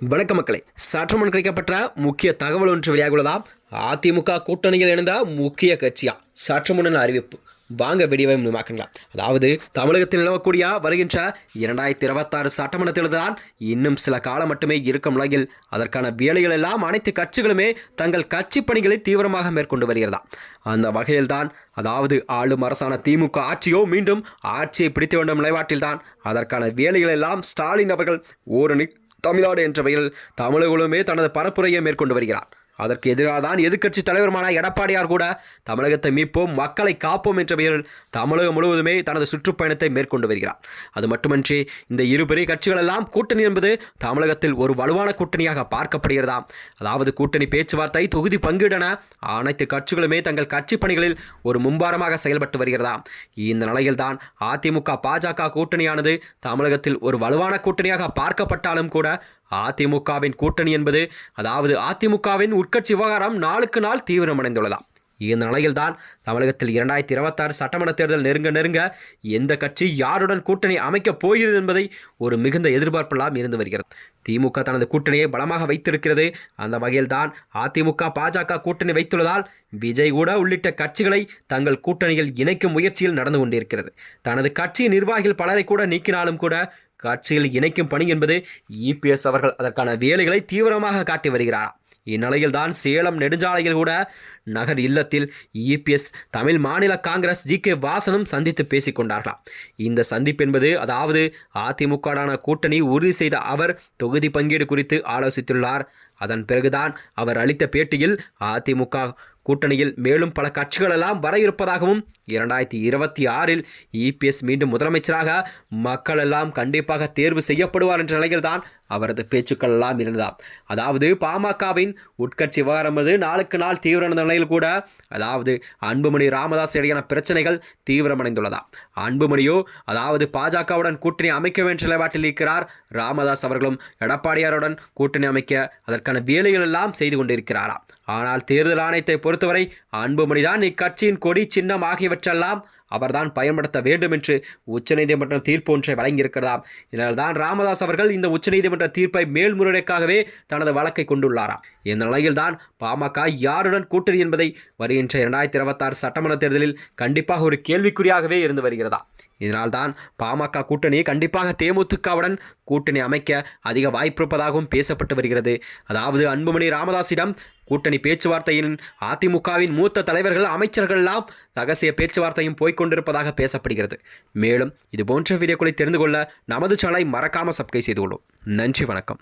வணக்க மக்களை சற்றுமுன் கிடைக்கப்பட்ட முக்கிய தகவல் ஒன்று வெளியாகுள்ளதா அதிமுக கூட்டணியில் இணைந்த முக்கிய கட்சியா? சற்றுமுன் அறிவிப்பு. வாங்க வெடிவை முன்மாக்கலாம் அதாவது தமிழகத்தில் நிலவக்கூடிய வருகின்ற இரண்டாயிரத்தி இருபத்தாறு சட்டமன்ற தேர்தல்தான் இன்னும் சில காலம் மட்டுமே இருக்கும் நிலையில் அதற்கான வேலைகள் எல்லாம் அனைத்து கட்சிகளுமே தங்கள் கட்சி பணிகளை தீவிரமாக மேற்கொண்டு வருகிறதா? அந்த வகையில்தான் அதாவது ஆளும் அரசான திமுக ஆட்சியோ மீண்டும் ஆட்சியை பிடித்து வேண்டும் நிலைப்பாட்டில்தான் அதற்கான வேலைகள் எல்லாம் ஸ்டாலின் அவர்கள் ஓரணி தமிழ்நாடு என்ற பெயரில் தமிழர்களுமே தனது பரப்புரையை மேற்கொண்டு வருகிறார். அதற்கு எதிராக தான் எதிர்க்கட்சி தலைவருமான எடப்பாடியார் கூட தமிழகத்தை மீட்போம் மக்களை காப்போம் என்ற பெயரில் தமிழகம் முழுவதுமே தனது சுற்றுப்பயணத்தை மேற்கொண்டு வருகிறார். அது மட்டுமன்றி இந்த இரு பெரிய கட்சிகள் எல்லாம் கூட்டணி என்பது தமிழகத்தில் ஒரு வலுவான கூட்டணியாக பார்க்கப்படுகிறதாம். அதாவது கூட்டணி பேச்சுவார்த்தை தொகுதி பங்கீடன அனைத்து கட்சிகளுமே தங்கள் கட்சி பணிகளில் ஒரு மும்பாரமாக செயல்பட்டு வருகிறதாம். இந்த நிலையில்தான் அதிமுக பாஜக கூட்டணியானது தமிழகத்தில் ஒரு வலுவான கூட்டணியாக பார்க்கப்பட்டாலும் கூட அதிமுகவின் கூட்டணி என்பது அதாவது அதிமுகவின் உட்கட்சி விவகாரம் நாளுக்கு நாள் தீவிரமடைந்துள்ளதாம். இந்த நிலையில்தான் தமிழகத்தில் இரண்டாயிரத்தி இருபத்தாறு சட்டமன்ற தேர்தல் நெருங்க நெருங்க எந்த கட்சி யாருடன் கூட்டணி அமைக்கப் போகிறது என்பதை ஒரு மிகுந்த எதிர்பார்ப்பெல்லாம் இருந்து வருகிறது. திமுக தனது கூட்டணியை பலமாக வைத்திருக்கிறது. அந்த வகையில்தான் அதிமுக பாஜக கூட்டணி வைத்துள்ளதால் விஜய் கூட உள்ளிட்ட கட்சிகளை தங்கள் கூட்டணியில் இணைக்கும் முயற்சியில் நடந்து கொண்டிருக்கிறது. தனது கட்சி நிர்வாகிகள் பலரை கூட நீக்கினாலும் கூட கட்சியில் இணைக்கும் பணி என்பது இபிஎஸ் அவர்கள் அதற்கான வேலைகளை தீவிரமாக காட்டி வருகிறார் இந்நிலையில்தான் சேலம் நெடுஞ்சாலையில் கூட நகர் இல்லத்தில் இபிஎஸ் தமிழ் மாநில காங்கிரஸ் ஜி கே வாசனும் சந்தித்து பேசிக் கொண்டார்களாம் இந்த சந்திப்பு என்பது அதாவது அதிமுகடான கூட்டணி உறுதி செய்த அவர் தொகுதி பங்கீடு குறித்து ஆலோசித்துள்ளார். அதன் பிறகுதான் அவர் அளித்த பேட்டியில் அதிமுக கூட்டணியில் மேலும் பல கட்சிகள் எல்லாம் வர இருப்பதாகவும் இரண்டாயிரத்தி இருபத்தி ஆறில் இபிஎஸ் மீண்டும் முதலமைச்சராக மக்கள் எல்லாம் கண்டிப்பாக தேர்வு செய்யப்படுவார் என்ற நிலையில்தான் அவரது பேச்சுக்கள் எல்லாம் இருந்ததாம் அதாவது பாமகவின் உட்கட்சி விவகாரம் நாளுக்கு நாள் தீவிரமான நிலையில் கூட அதாவது அன்புமணி ராமதாஸ் இடையான பிரச்சனைகள் தீவிரமடைந்துள்ளதா? அன்புமணியோ அதாவது பாஜகவுடன் கூட்டணி அமைக்க வேண்டிய நிலைப்பாட்டில் இருக்கிறார் ராமதாஸ் அவர்களும் எடப்பாடியாருடன் கூட்டணி அமைக்க அதற்கான வேலைகள் எல்லாம் செய்து கொண்டிருக்கிறாராம் ஆனால் தேர்தல் ஆணையத்தை பொறுத்தவரை அன்புமணிதான் இக்கட்சியின் கொடி சின்னம் ஆகியவற்றெல்லாம் அவர்தான் பயன்படுத்த வேண்டும் என்று உச்சநீதிமன்றம் தீர்ப்பு ஒன்றை வழங்கியிருக்கிறதாம். இதனால்தான் ராமதாஸ் அவர்கள் இந்த உச்சநீதிமன்ற தீர்ப்பை மேல்முறையீடுக்காகவே தனது வழக்கை கொண்டுள்ளாராம். இந்த நிலையில்தான் பாமக யாருடன் கூட்டணி என்பதை வருகின்ற இரண்டாயிரத்தி இருபத்தாறு சட்டமன்ற தேர்தலில் கண்டிப்பாக ஒரு கேள்விக்குறியாகவே இருந்து வருகிறதா இதனால்தான் பாமக கூட்டணி கண்டிப்பாக தேமுதிகவுடன் கூட்டணி அமைக்க அதிக வாய்ப்பிருப்பதாகவும் பேசப்பட்டு வருகிறது. அதாவது அன்புமணி ராமதாஸிடம் கூட்டணி பேச்சுவார்த்தையின் அதிமுகவின் மூத்த தலைவர்கள் அமைச்சர்கள் எல்லாம் ரகசிய பேச்சுவார்த்தையும் போய்க்கொண்டிருப்பதாக பேசப்படுகிறது. மேலும் இது போன்ற வீடியோக்களை தெரிந்து கொள்ள நமது சேனலை மறக்காமல் சப்ஸ்கிரைப் செய்து கொள்ளும். நன்றி வணக்கம்.